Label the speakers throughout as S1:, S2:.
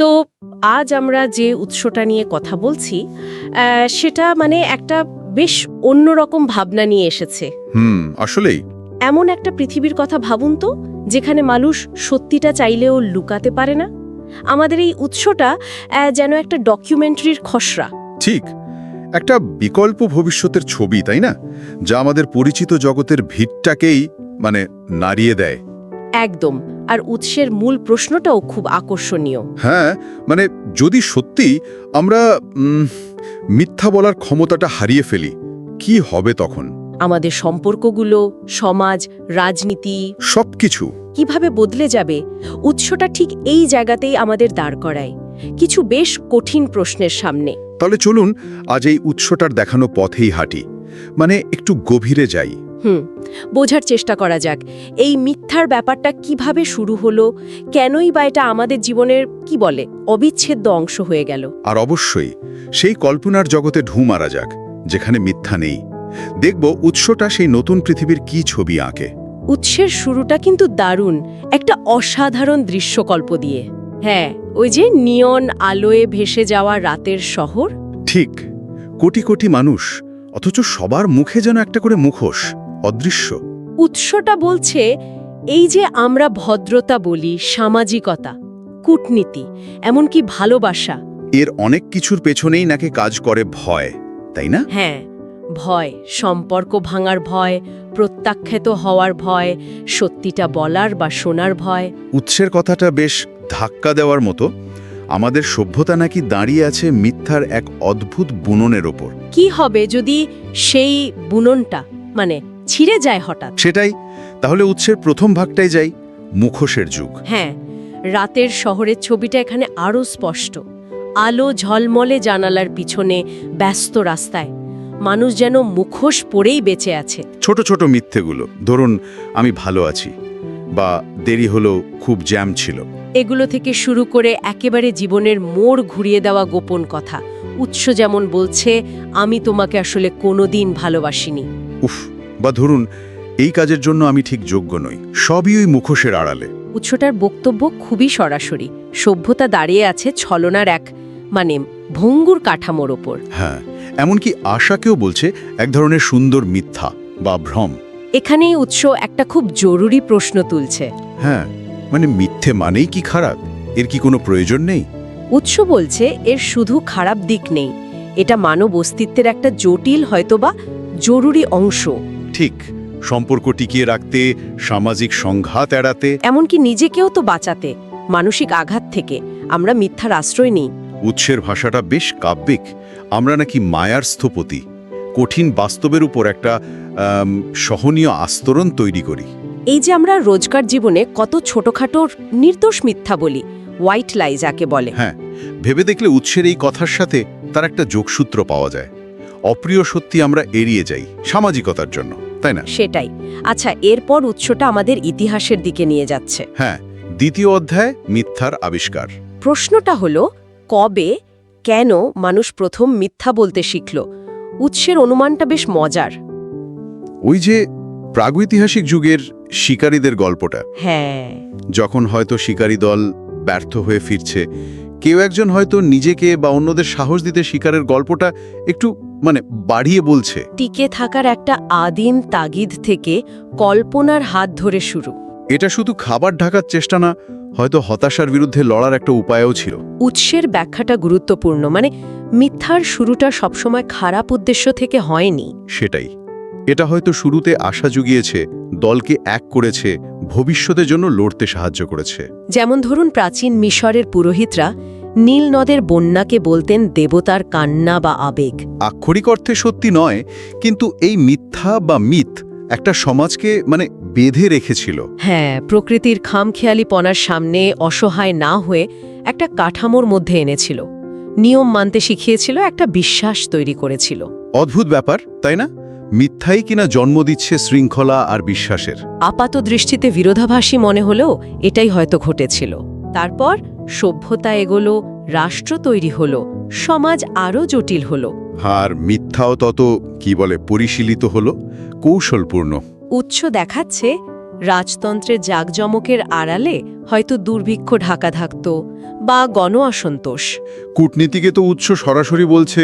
S1: তো আজ আমরা যে উৎসটা নিয়ে কথা বলছি সেটা মানে একটা বেশ অন্যরকম ভাবনা নিয়ে এসেছে।
S2: হুম আসলেই।
S1: এমন একটা পৃথিবীর কথা ভাবুন তো যেখানে মানুষ সত্যিটা চাইলেও লুকাতে পারে না। আমাদের এই উৎসটা যেন একটা ডকুমেন্টারির খসড়া।
S2: ঠিক একটা বিকল্প ভবিষ্যতের ছবি তাই না? যা আমাদের পরিচিত জগতের ভিড়টাকেই মানে নাড়িয়ে দেয়।
S1: একদম আর উৎসের মূল প্রশ্নটাও খুব আকর্ষণীয়।
S2: হ্যাঁ মানে যদি সত্যি আমরা মিথ্যা বলার ক্ষমতাটা হারিয়ে ফেলি কি হবে তখন?
S1: আমাদের সম্পর্কগুলো সমাজ রাজনীতি
S2: সবকিছু।
S1: কীভাবে বদলে যাবে? উৎসটা ঠিক এই জায়গাতেই আমাদের দাঁড় করায়। কিছু বেশ কঠিন প্রশ্নের সামনে।
S2: তাহলে চলুন আজ এই উৎসটার দেখানো পথেই হাঁটি। মানে একটু গভীরে যাই।
S1: হুম বোঝার চেষ্টা করা যাক। এই মিথ্যার ব্যাপারটা কীভাবে শুরু হলো? কেনই বা এটা আমাদের জীবনের কি বলে অবিচ্ছেদ্য অংশ হয়ে গেল?
S2: আর অবশ্যই সেই কল্পনার জগতে ঢু মারা যাক যেখানে মিথ্যা নেই। দেখব উৎসটা সেই নতুন পৃথিবীর কি ছবি আঁকে।
S1: উৎসের শুরুটা কিন্তু দারুণ একটা অসাধারণ দৃশ্যকল্প দিয়ে। হ্যাঁ ওই যে নিয়ন আলোয় ভেসে যাওয়া রাতের শহর?
S2: ঠিক কোটি কোটি মানুষ অথচ সবার মুখে যেন একটা করে মুখোশ। অদৃশ্য।
S1: উৎসটা বলছে এই যে আমরা ভদ্রতা বলি সামাজিকতা কূটনীতি এমনকি ভালোবাসা।
S2: এর অনেক কিছুর পেছনেই নাকি কাজ করে ভয় তাই না?
S1: হ্যাঁ ভয় সম্পর্ক ভাঙার ভয় প্রত্যাখ্যাত হওয়ার ভয় সত্যিটা বলার বা শোনার ভয়।
S2: উৎসের কথাটা বেশ ধাক্কা দেওয়ার মতো আমাদের সভ্যতা নাকি দাঁড়িয়ে আছে মিথ্যার এক অদ্ভুত বুননের ওপর।
S1: কি হবে যদি সেই বুননটা মানে ছিঁড়ে যায় হঠাৎ।
S2: সেটাই। তাহলে উৎসের প্রথম ভাগটাই যাই মুখোশের যুগ।
S1: হ্যাঁ রাতের শহরের ছবিটা এখানে আরও স্পষ্ট। আলো ঝলমলে জানালার পিছনে ব্যস্ত রাস্তায়। মানুষ যেন মুখোশ পরেই বেঁচে আছে।
S2: ছোট ছোট মিথ্যেগুলো ধরুন আমি ভালো আছি বা দেরি হলো খুব জ্যাম ছিল।
S1: এগুলো থেকে শুরু করে একেবারে জীবনের মোড় ঘুরিয়ে দেওয়া গোপন কথা। উৎস যেমন বলছে আমি তোমাকে আসলে কোনোদিন ভালোবাসিনি।
S2: উফ বা ধরুন এই কাজের জন্য আমি ঠিক যোগ্য নই সবই ওই মুখোশের আড়ালে।
S1: উৎসটার বক্তব্য খুবই সরাসরি সভ্যতা দাঁড়িয়ে আছে ছলনার এক মানে ভঙ্গুর কাঠামোর ওপর।
S2: হ্যাঁ এমনকি আশাকেও বলছে এক ধরনের সুন্দর মিথ্যা বা ভ্রম।
S1: এখানেই উৎস একটা খুব জরুরি প্রশ্ন তুলছে।
S2: হ্যাঁ মানে মিথ্যে মানেই কি খারাপ? এর কি কোনো প্রয়োজন নেই?
S1: উৎস বলছে এর শুধু খারাপ দিক নেই এটা মানব অস্তিত্বের একটা জটিল হয়তোবা জরুরি অংশ।
S2: ঠিক সম্পর্ক টিকিয়ে রাখতে সামাজিক সংঘাত এড়াতে।
S1: এমনকি নিজেকেও তো বাঁচাতে মানসিক আঘাত থেকে আমরা মিথ্যার আশ্রয় নিই।
S2: উৎসের ভাষাটা বেশ কাব্যিক। আমরা নাকি মায়ার স্থপতি। কঠিন বাস্তবের উপর একটা সহনীয় আস্তরণ তৈরি করি।
S1: এই যে আমরা রোজকার জীবনে কত ছোটখাটো নির্দোষ মিথ্যা বলি হোয়াইট লাই যাকে বলে।
S2: হ্যাঁ ভেবে দেখলে উৎসের এই কথার সাথে তার একটা যোগসূত্র পাওয়া যায়। অপ্রিয় সত্যি আমরা এড়িয়ে যাই সামাজিকতার জন্য তাই না?
S1: সেটাই। আচ্ছা এরপর উৎসটা আমাদের ইতিহাসের দিকে নিয়ে যাচ্ছে।
S2: হ্যাঁ দ্বিতীয় অধ্যায় মিথ্যার আবিষ্কার।
S1: প্রশ্নটা হলো কবে কেন মানুষ প্রথম মিথ্যা বলতে শিখল? উৎসের অনুমানটা বেশ মজার।
S2: ওই যে প্রাগৈতিহাসিক যুগের শিকারীদের গল্পটা।
S1: হ্যাঁ।
S2: যখন হয়তো শিকারী দল ব্যর্থ হয়ে ফিরছে কেউ একজন হয়তো নিজেকে বা অন্যদের সাহস দিতে শিকারের গল্পটা একটু মানে বাড়িয়ে বলছে।
S1: টিকে থাকার একটা আদিম তাগিদ থেকে কল্পনার হাত ধরে শুরু।
S2: এটা শুধু খাবার ঢাকার চেষ্টা না হয়তো হতাশার বিরুদ্ধে লড়ার একটা উপায়ও ছিল।
S1: উৎসের ব্যাখ্যাটা গুরুত্বপূর্ণ মানে মিথ্যার শুরুটা সবসময় খারাপ উদ্দেশ্য থেকে হয়নি।
S2: সেটাই। এটা হয়তো শুরুতে আশা জুগিয়েছে দলকে এক করেছে ভবিষ্যতের জন্য লড়তে সাহায্য করেছে।
S1: যেমন ধরুন প্রাচীন মিশরের পুরোহিতরা নীল নদের বন্যাকে বলতেন দেবতার কান্না বা আবেগ।
S2: আক্ষরিক অর্থে সত্যি নয় কিন্তু এই মিথ্যা বা মিথ একটা সমাজকে মানে বেঁধে রেখেছিল।
S1: হ্যাঁ প্রকৃতির খামখেয়ালিপনার সামনে অসহায় না হয়ে একটা কাঠামোর মধ্যে এনেছিল। নিয়ম মানতে শিখিয়েছিল একটা বিশ্বাস তৈরি করেছিল।
S2: অদ্ভুত ব্যাপার তাই না? মিথ্যাই কিনা জন্ম দিচ্ছে শৃঙ্খলা আর বিশ্বাসের।
S1: আপাত দৃষ্টিতে বিরোধাভাসী মনে হলেও এটাই হয়তো ঘটেছিল। তারপর সভ্যতা এগোলো রাষ্ট্র তৈরি হল সমাজ আরও জটিল হল।
S2: আর মিথ্যাও তত কি বলে পরিশীলিত হল কৌশলপূর্ণ।
S1: উৎস দেখাচ্ছে রাজতন্ত্রের জাকজমকের আড়ালে হয়তো দুর্ভিক্ষ ঢাকা থাকত বা গণ অসন্তোষ।
S2: কূটনীতিকে তো উৎস সরাসরি বলছে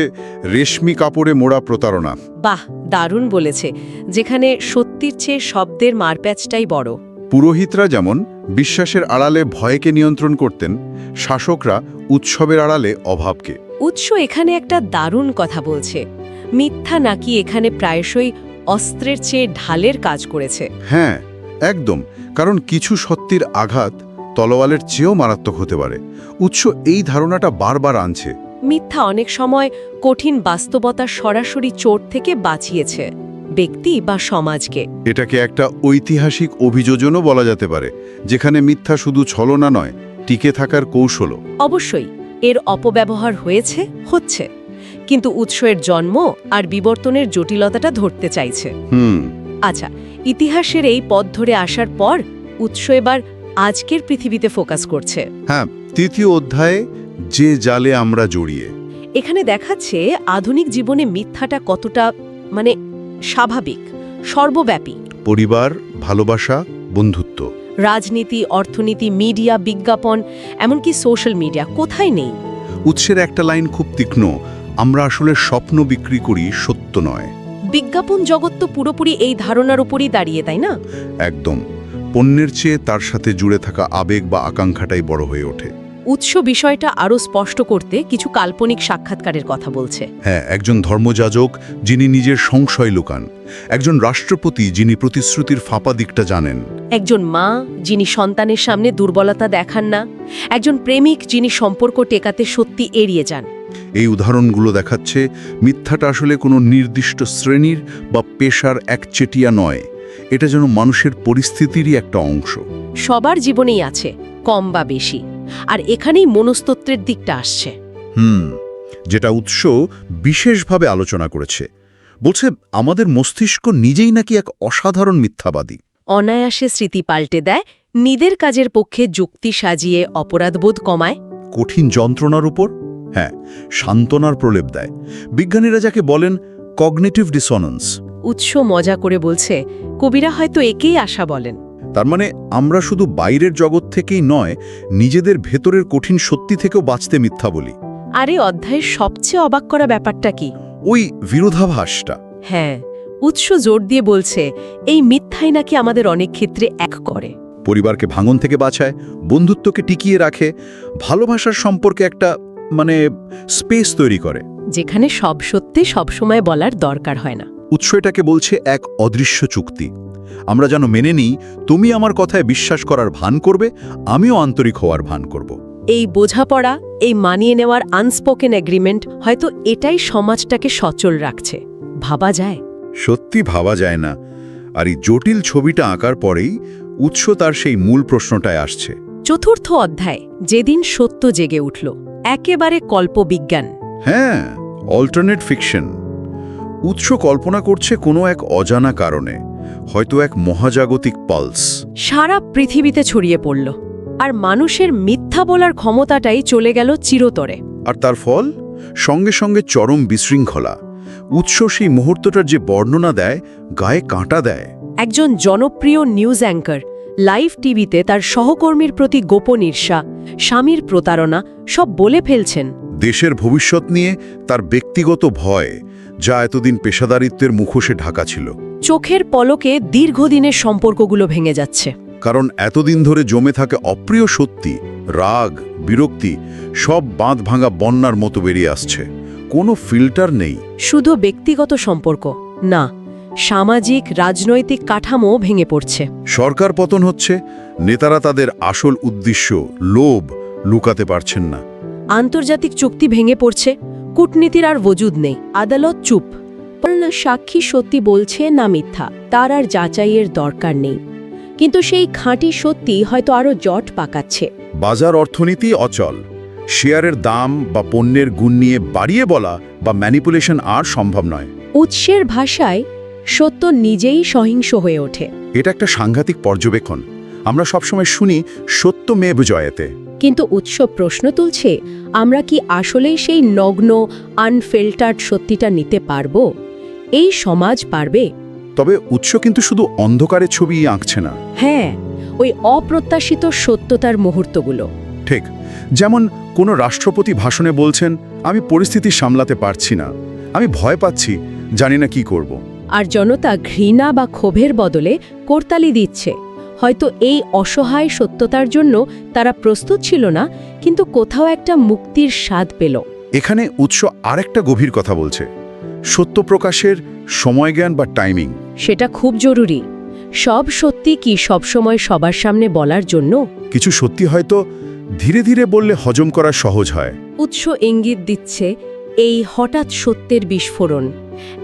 S2: রেশমি কাপড়ে মোড়া প্রতারণা।
S1: বাহ দারুণ বলেছে যেখানে সত্যির চেয়ে শব্দের মারপ্যাচটাই বড়।
S2: পুরোহিতরা যেমন বিশ্বাসের আড়ালে ভয়কে নিয়ন্ত্রণ করতেন শাসকরা উৎসবের আড়ালে অভাবকে।
S1: উৎস এখানে একটা দারুণ কথা বলছে মিথ্যা নাকি এখানে প্রায়শই অস্ত্রের চেয়ে ঢালের কাজ করেছে।
S2: হ্যাঁ একদম কারণ কিছু সত্যির আঘাত তলোয়ালের চেয়েও মারাত্মক হতে পারে। উৎস এই ধারণাটা বারবার আনছে।
S1: মিথ্যা অনেক সময় কঠিন বাস্তবতা সরাসরি চোট থেকে বাঁচিয়েছে ব্যক্তি বা সমাজকে।
S2: এটাকে একটা ঐতিহাসিক অভিযোজনও বলা যেতে পারে যেখানে মিথ্যা শুধু ছলনা নয় টিকে থাকার কৌশলও।
S1: অবশ্যই এর অপব্যবহার হয়েছে হচ্ছে। কিন্তু উৎসের জন্ম আর বিবর্তনের জটিলতাটা ধরতে চাইছে।
S2: হুম।
S1: আচ্ছা ইতিহাসের এই পথ ধরে আসার পর উৎস এবার আজকের পৃথিবীতে ফোকাস করছে।
S2: হ্যাঁ তৃতীয় অধ্যায়ে যে জালে আমরা জড়িয়ে।
S1: এখানে দেখাচ্ছে আধুনিক জীবনে মিথ্যাটা কতটা মানে স্বাভাবিক সর্বব্যাপী।
S2: পরিবার ভালোবাসা বন্ধুত্ব।
S1: রাজনীতি অর্থনীতি মিডিয়া বিজ্ঞাপন এমনকি সোশ্যাল মিডিয়া কোথায় নেই?
S2: উৎসের একটা লাইন খুব তীক্ষ্ণ আমরা আসলে স্বপ্ন বিক্রি করি সত্য নয়।
S1: বিজ্ঞাপন জগৎ তো পুরোপুরি এই ধারণার উপরই দাঁড়িয়ে তাই না?
S2: একদম। পণ্যের চেয়ে তার সাথে জুড়ে থাকা আবেগ বা আকাঙ্ক্ষাটাই বড় হয়ে ওঠে।
S1: উৎস বিষয়টা আরও স্পষ্ট করতে কিছু কাল্পনিক সাক্ষাৎকারের কথা বলছে।
S2: হ্যাঁ একজন ধর্মযাজক যিনি নিজের সংশয় লুকান। একজন রাষ্ট্রপতি যিনি প্রতিশ্রুতির ফাঁপা দিকটা জানেন।
S1: একজন মা যিনি সন্তানের সামনে দুর্বলতা দেখান না। একজন প্রেমিক যিনি সম্পর্ক টেকাতে সত্যি এড়িয়ে যান।
S2: এই উদাহরণগুলো দেখাচ্ছে মিথ্যাটা আসলে কোনো নির্দিষ্ট শ্রেণির বা পেশার একচেটিয়া নয়। এটা যেন মানুষের পরিস্থিতিরই একটা অংশ।
S1: সবার জীবনেই আছে কম বা বেশি আর এখানেই মনস্তত্ত্বের দিকটা আসছে।
S2: হুম যেটা উৎস বিশেষভাবে আলোচনা করেছে। বলছে আমাদের মস্তিষ্ক নিজেই নাকি এক অসাধারণ মিথ্যাবাদী।
S1: অনায়াসে স্মৃতি পাল্টে দেয় নিদের কাজের পক্ষে যুক্তি সাজিয়ে অপরাধবোধ কমায়।
S2: কঠিন যন্ত্রণার উপর হ্যাঁ সান্ত্বনার প্রলেপ দেয়। বিজ্ঞানীরা যাকে বলেন কগনেটিভ ডিসোনেন্স।
S1: উৎস মজা করে বলছে কবিরা হয়তো একেই আশা বলেন।
S2: তার মানে আমরা শুধু বাইরের জগৎ থেকেই নয় নিজেদের ভেতরের কঠিন সত্যি থেকেও বাঁচতে মিথ্যা বলি।
S1: আর এই অধ্যায়ের সবচেয়ে অবাক করা ব্যাপারটা কি?
S2: ওই বিরোধাভাসটা।
S1: হ্যাঁ উৎস জোর দিয়ে বলছে এই মিথ্যাই নাকি আমাদের অনেক ক্ষেত্রে এক করে।
S2: পরিবারকে ভাঙন থেকে বাঁচায় বন্ধুত্বকে টিকিয়ে রাখে ভালোবাসার সম্পর্কে একটা মানে স্পেস তৈরি করে।
S1: যেখানে সব সত্যি সবসময় বলার দরকার হয় না।
S2: উৎস এটাকে বলছে এক অদৃশ্য চুক্তি। আমরা যেন মেনে নিই তুমি আমার কথায় বিশ্বাস করার ভান করবে আমিও আন্তরিক হওয়ার ভান করব।
S1: এই বোঝাপড়া এই মানিয়ে নেওয়ার আনস্পোকেন এগ্রিমেন্ট হয়তো এটাই সমাজটাকে সচল রাখছে। ভাবা যায়।
S2: সত্যি ভাবা যায় না। আর এই জটিল ছবিটা আঁকার পরেই উৎস তার সেই মূল প্রশ্নটায় আসছে।
S1: চতুর্থ অধ্যায় যেদিন সত্য জেগে উঠল। একেবারে কল্পবিজ্ঞান।
S2: হ্যাঁ অল্টারনেট ফিকশন উৎস কল্পনা করছে কোনো এক অজানা কারণে হয়তো এক মহাজাগতিক পালস।
S1: সারা পৃথিবীতে ছড়িয়ে পড়ল আর মানুষের মিথ্যা বলার ক্ষমতাটাই চলে গেল চিরতরে।
S2: আর তার ফল? সঙ্গে সঙ্গে চরম বিশৃঙ্খলা। উৎস সেই মুহূর্তটার যে বর্ণনা দেয় গায়ে কাঁটা দেয়।
S1: একজন জনপ্রিয় নিউজ অ্যাঙ্কার লাইভ টিভিতে তার সহকর্মীর প্রতি গোপন ঈর্ষা স্বামীর প্রতারণা সব বলে ফেলছেন।
S2: দেশের ভবিষ্যৎ নিয়ে তার ব্যক্তিগত ভয় যা এতদিন পেশাদারিত্বের মুখোশে ঢাকা ছিল।
S1: চোখের পলকে দীর্ঘদিনের সম্পর্কগুলো ভেঙে যাচ্ছে।
S2: কারণ এতদিন ধরে জমে থাকে অপ্রিয় সত্যি রাগ বিরক্তি সব বাঁধ ভাঙা বন্যার মতো বেরিয়ে আসছে। কোনো ফিল্টার নেই।
S1: শুধু ব্যক্তিগত সম্পর্ক না সামাজিক রাজনৈতিক কাঠামো ভেঙে পড়ছে।
S2: সরকার পতন হচ্ছে নেতারা তাদের আসল উদ্দেশ্য লোভ লুকাতে পারছেন না।
S1: আন্তর্জাতিক চুক্তি ভেঙে পড়ছে কূটনীতির আর বজুদ নেই আদালত চুপ। সাক্ষী সত্যি বলছে না মিথ্যা তার আর যাচাইয়ের দরকার নেই। কিন্তু সেই খাঁটি সত্যি হয়তো আরও জট পাকাচ্ছে।
S2: বাজার অর্থনীতি অচল শেয়ারের দাম বা পণ্যের গুণ নিয়ে বাড়িয়ে বলা বা ম্যানিপুলেশন আর সম্ভব নয়।
S1: উৎসের ভাষায় সত্য নিজেই সহিংস হয়ে ওঠে।
S2: এটা একটা সাংঘাতিক পর্যবেক্ষণ। আমরা সবসময় শুনি সত্য মেব জয়েতে
S1: কিন্তু উৎস প্রশ্ন তুলছে আমরা কি আসলেই সেই নগ্ন আনফিল্টার্ড সত্যিটা নিতে পারব? এই সমাজ পারবে?
S2: তবে উৎস কিন্তু শুধু অন্ধকারের ছবি আঁকছে না।
S1: হ্যাঁ ওই অপ্রত্যাশিত সত্যতার মুহূর্তগুলো।
S2: ঠিক যেমন কোনো রাষ্ট্রপতি ভাষণে বলছেন আমি পরিস্থিতি সামলাতে পারছি না। আমি ভয় পাচ্ছি জানি না কি করব।
S1: আর জনতা ঘৃণা বা ক্ষোভের বদলে করতালি দিচ্ছে। হয়তো এই অসহায় সত্যতার জন্য তারা প্রস্তুত ছিল না কিন্তু কোথাও একটা মুক্তির স্বাদ পেল।
S2: এখানে উৎস আরেকটা গভীর কথা বলছে। সত্য প্রকাশের সময়জ্ঞান বা টাইমিং।
S1: সেটা খুব জরুরি। সব সত্যি কি সবসময় সবার সামনে বলার জন্য?
S2: কিছু সত্যি হয়তো ধীরে ধীরে বললে হজম করা সহজ হয়।
S1: উৎস ইঙ্গিত দিচ্ছে এই হঠাৎ সত্যের বিস্ফোরণ।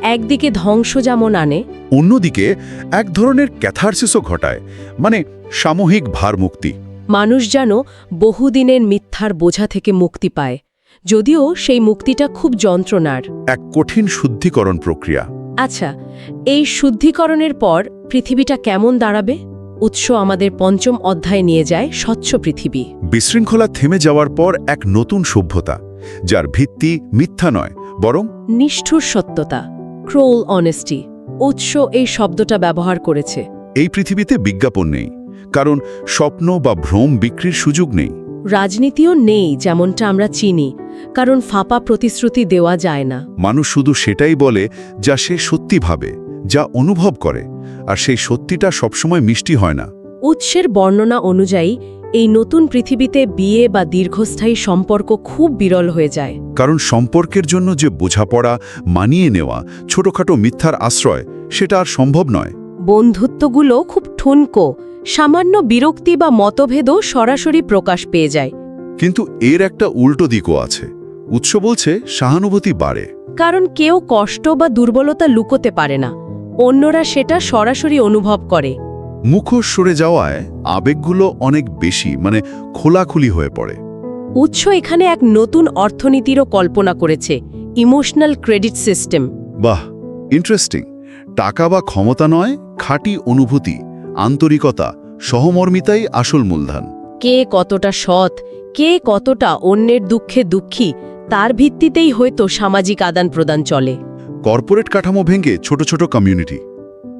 S1: একদিকে ধ্বংস যেমন আনে
S2: অন্যদিকে এক ধরনের ক্যাথারসিসও ঘটায় মানে সামূহিক ভারমুক্তি।
S1: মানুষ যেন বহুদিনের মিথ্যার বোঝা থেকে মুক্তি পায় যদিও সেই মুক্তিটা খুব যন্ত্রণার।
S2: এক কঠিন শুদ্ধিকরণ প্রক্রিয়া।
S1: আচ্ছা এই শুদ্ধিকরণের পর পৃথিবীটা কেমন দাঁড়াবে? উৎস আমাদের পঞ্চম অধ্যায়ে নিয়ে যায় স্বচ্ছ পৃথিবী।
S2: বিশৃঙ্খলা থেমে যাওয়ার পর এক নতুন সভ্যতা। যার ভিত্তি মিথ্যা নয় বরং
S1: নিষ্ঠুর সত্যতা ক্রোল অনেস্টি উৎস এই শব্দটা ব্যবহার করেছে।
S2: এই পৃথিবীতে বিজ্ঞাপন নেই কারণ স্বপ্ন বা ভ্রম বিক্রির সুযোগ নেই।
S1: রাজনীতিও নেই যেমনটা আমরা চিনি কারণ ফাঁপা প্রতিশ্রুতি দেওয়া যায় না।
S2: মানুষ শুধু সেটাই বলে যা সে সত্যি ভাবে যা অনুভব করে আর সেই সত্যিটা সবসময় মিষ্টি হয় না।
S1: উৎসের বর্ণনা অনুযায়ী এই নতুন পৃথিবীতে বিয়ে বা দীর্ঘস্থায়ী সম্পর্ক খুব বিরল হয়ে যায়।
S2: কারণ সম্পর্কের জন্য যে বোঝাপড়া মানিয়ে নেওয়া ছোটখাটো মিথ্যার আশ্রয় সেটা আর সম্ভব নয়।
S1: বন্ধুত্বগুলো খুব ঠুনকো সামান্য বিরক্তি বা মতভেদও সরাসরি প্রকাশ পেয়ে যায়।
S2: কিন্তু এর একটা উল্টো দিকও আছে। উৎস বলছে সহানুভূতি বাড়ে।
S1: কারণ কেউ কষ্ট বা দুর্বলতা লুকোতে পারে না। অন্যরা সেটা সরাসরি অনুভব করে।
S2: মুখোশ সরে যাওয়ায় আবেগগুলো অনেক বেশি মানে খোলাখুলি হয়ে পড়ে।
S1: উৎস এখানে এক নতুন অর্থনীতিরও কল্পনা করেছে ইমোশনাল ক্রেডিট সিস্টেম।
S2: বাহ ইন্টারেস্টিং। টাকা বা ক্ষমতা নয় খাঁটি অনুভূতি আন্তরিকতা সহমর্মিতাই আসল মূলধন।
S1: কে কতটা সৎ কে কতটা অন্যের দুঃখে দুঃখী তার ভিত্তিতেই হয়তো সামাজিক আদান প্রদান চলে।
S2: কর্পোরেট কাঠামো ভেঙে ছোট ছোট কমিউনিটি।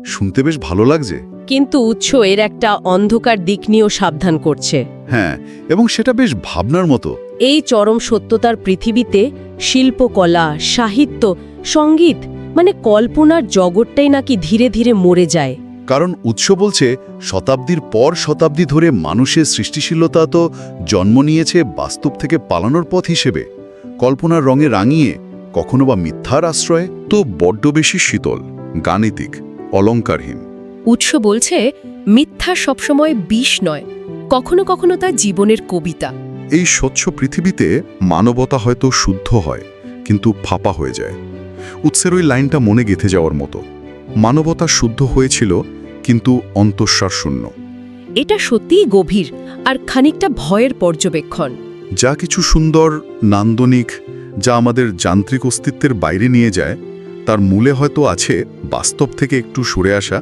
S2: শুনতে বেশ ভালো লাগছে।
S1: কিন্তু উৎস এর একটা অন্ধকার দিক নিয়েও সাবধান করছে।
S2: হ্যাঁ এবং সেটা বেশ ভাবনার মতো।
S1: এই চরম সত্যতার পৃথিবীতে শিল্পকলা সাহিত্য সংগীত মানে কল্পনার জগৎটাই নাকি ধীরে ধীরে মরে যায়।
S2: কারণ উৎস বলছে শতাব্দীর পর শতাব্দী ধরে মানুষের সৃষ্টিশীলতা তো জন্ম নিয়েছে বাস্তব থেকে পালানোর পথ হিসেবে। কল্পনার রঙে রাঙিয়ে কখনো বা মিথ্যার আশ্রয়ে তো বড্ড বেশি শীতল গাণিতিক। অলঙ্কারহীন।
S1: উৎস বলছে মিথ্যা সবসময় বিষ নয় কখনো কখনো তা জীবনের কবিতা।
S2: এই স্বচ্ছ পৃথিবীতে মানবতা হয়তো শুদ্ধ হয় কিন্তু ফাঁপা হয়ে যায়। উৎসের ওই লাইনটা মনে গেঁথে যাওয়ার মতো। মানবতা শুদ্ধ হয়েছিল কিন্তু অন্তঃসার শূন্য।
S1: এটা সত্যিই গভীর আর খানিকটা ভয়ের পর্যবেক্ষণ।
S2: যা কিছু সুন্দর নান্দনিক যা আমাদের যান্ত্রিক অস্তিত্বের বাইরে নিয়ে যায় তার মূলে হয়তো আছে বাস্তব থেকে একটু সরে আসা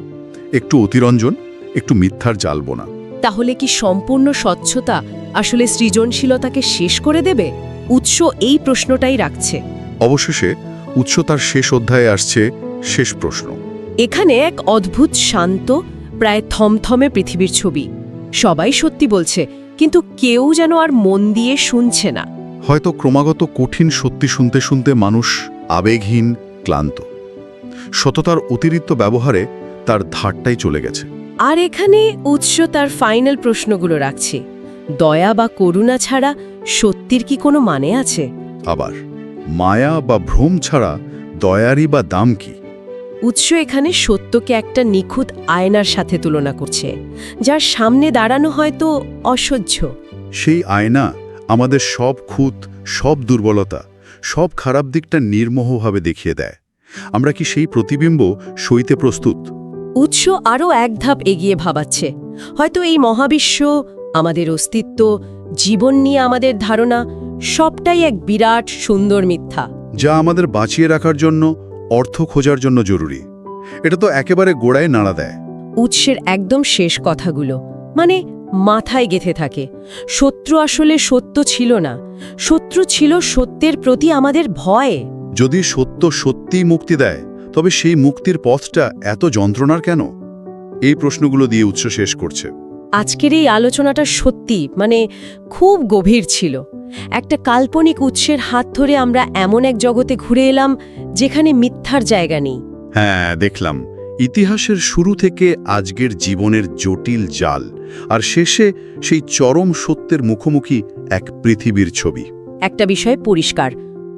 S2: একটু অতিরঞ্জন একটু মিথ্যার জালবোনা।
S1: তাহলে কি সম্পূর্ণ স্বচ্ছতা আসলে সৃজনশীলতাকে শেষ করে দেবে? উৎস এই প্রশ্নটাই রাখছে।
S2: অবশেষে উৎস তার শেষ অধ্যায়ে আসছে শেষ প্রশ্ন।
S1: এখানে এক অদ্ভুত শান্ত প্রায় থমথমে পৃথিবীর ছবি। সবাই সত্যি বলছে কিন্তু কেউ যেন আর মন দিয়ে শুনছে না।
S2: হয়তো ক্রমাগত কঠিন সত্যি শুনতে শুনতে মানুষ আবেগহীন ক্লান্ত। সততার অতিরিক্ত ব্যবহারে তার ধারটাই চলে গেছে।
S1: আর এখানে উৎস তার ফাইনাল প্রশ্নগুলো রাখছে। দয়া বা করুণা ছাড়া সত্যির কি কোনো মানে আছে?
S2: আবার মায়া বা ভ্রম ছাড়া দয়ারি বা দাম কি?
S1: উৎস এখানে সত্যকে একটা নিখুঁত আয়নার সাথে তুলনা করছে যার সামনে দাঁড়ানো হয়তো অসহ্য।
S2: সেই আয়না আমাদের সব খুঁত সব দুর্বলতা সব খারাপ দিকটা নির্মোহভাবে দেখিয়ে দেয়। আমরা কি সেই প্রতিবিম্ব সইতে প্রস্তুত?
S1: উৎস আরও এক ধাপ এগিয়ে ভাবাচ্ছে। হয়তো এই মহাবিশ্ব আমাদের অস্তিত্ব জীবন নিয়ে আমাদের ধারণা সবটাই এক বিরাট সুন্দর মিথ্যা।
S2: যা আমাদের বাঁচিয়ে রাখার জন্য অর্থ খোঁজার জন্য জরুরি। এটা তো একেবারে গোড়ায় নাড়া দেয়।
S1: উৎসের একদম শেষ কথাগুলো। মানে মাথায় গেথে থাকে। শত্রু আসলে সত্য ছিল না। শত্রু ছিল সত্যের প্রতি আমাদের ভয়।
S2: যদি সত্য সত্যিই মুক্তি দেয় তবে সেই মুক্তির পথটা এত যন্ত্রণার কেন? এই প্রশ্নগুলো দিয়ে উৎস শেষ করছে।
S1: আজকের এই আলোচনাটা সত্যি মানে খুব গভীর ছিল। একটা কাল্পনিক উৎসের হাত ধরে আমরা এমন এক জগতে ঘুরে এলাম যেখানে মিথ্যার জায়গা নেই।
S2: হ্যাঁ দেখলাম। ইতিহাসের শুরু থেকে আজকের জীবনের জটিল জাল, আর শেষে সেই চরম সত্যের মুখোমুখি এক পৃথিবীর ছবি।
S1: একটা বিষয় পরিষ্কার,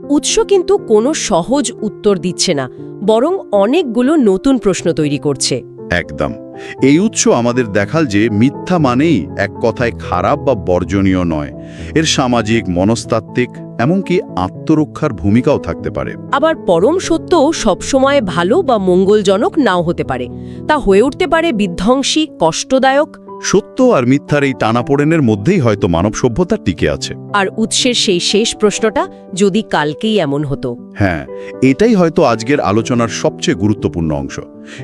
S1: উৎস কিন্তু কোনো সহজ উত্তর দিচ্ছে না, বরং অনেকগুলো নতুন প্রশ্ন তৈরি করছে।
S2: একদম। এই উৎস আমাদের দেখাল যে মিথ্যা মানেই এক কথায় খারাপ বা বর্জনীয় নয়। এর সামাজিক, মনস্তাত্ত্বিক, এমনকি আত্মরক্ষার ভূমিকাও থাকতে পারে।
S1: আবার পরম সত্য সবসময় ভালো বা মঙ্গলজনক নাও হতে পারে। তা হয়ে উঠতে পারে বিধ্বংসী, কষ্টদায়ক
S2: সত্য আর মিথ্যার এই টানাপোড়েনের মধ্যেই হয়তো মানব সভ্যতা টিকে আছে।
S1: আর উৎসের সেই শেষ প্রশ্নটা যদি কালকেই এমন হতো।
S2: হ্যাঁ এটাই হয়তো আজকের আলোচনার সবচেয়ে গুরুত্বপূর্ণ অংশ।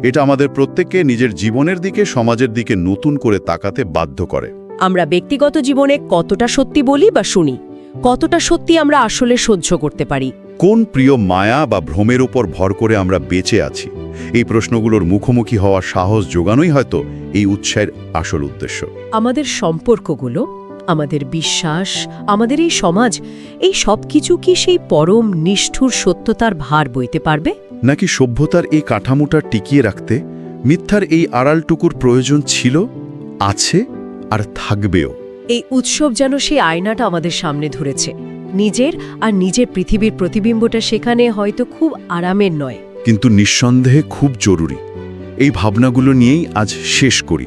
S2: এটা আমাদের প্রত্যেককে নিজের জীবনের দিকে সমাজের দিকে নতুন করে তাকাতে বাধ্য করে।
S1: আমরা ব্যক্তিগত জীবনে কতটা সত্যি বলি বা শুনি কতটা সত্যি আমরা আসলে সহ্য করতে পারি।
S2: কোন প্রিয় মায়া বা ভ্রমের উপর ভর করে আমরা বেঁচে আছি? এই প্রশ্নগুলোর মুখোমুখি হওয়া সাহস যোগানোই হয়তো এই উৎসাহের আসল উদ্দেশ্য।
S1: আমাদের সম্পর্কগুলো আমাদের বিশ্বাস আমাদের এই সমাজ এই সব কিছু কি সেই পরম নিষ্ঠুর সত্যতার ভার বইতে পারবে?
S2: নাকি সভ্যতার এই কাঠামোটা টিকিয়ে রাখতে মিথ্যার এই আড়ালটুকুর প্রয়োজন ছিল আছে আর থাকবেও?
S1: এই উৎসব যেন সেই আয়নাটা আমাদের সামনে ধরেছে। নিজের আর নিজের পৃথিবীর প্রতিবিম্বটা সেখানে হয়তো খুব আরামের নয়।
S2: কিন্তু নিঃসন্দেহে খুব জরুরি। এই ভাবনাগুলো নিয়েই আজ শেষ করি।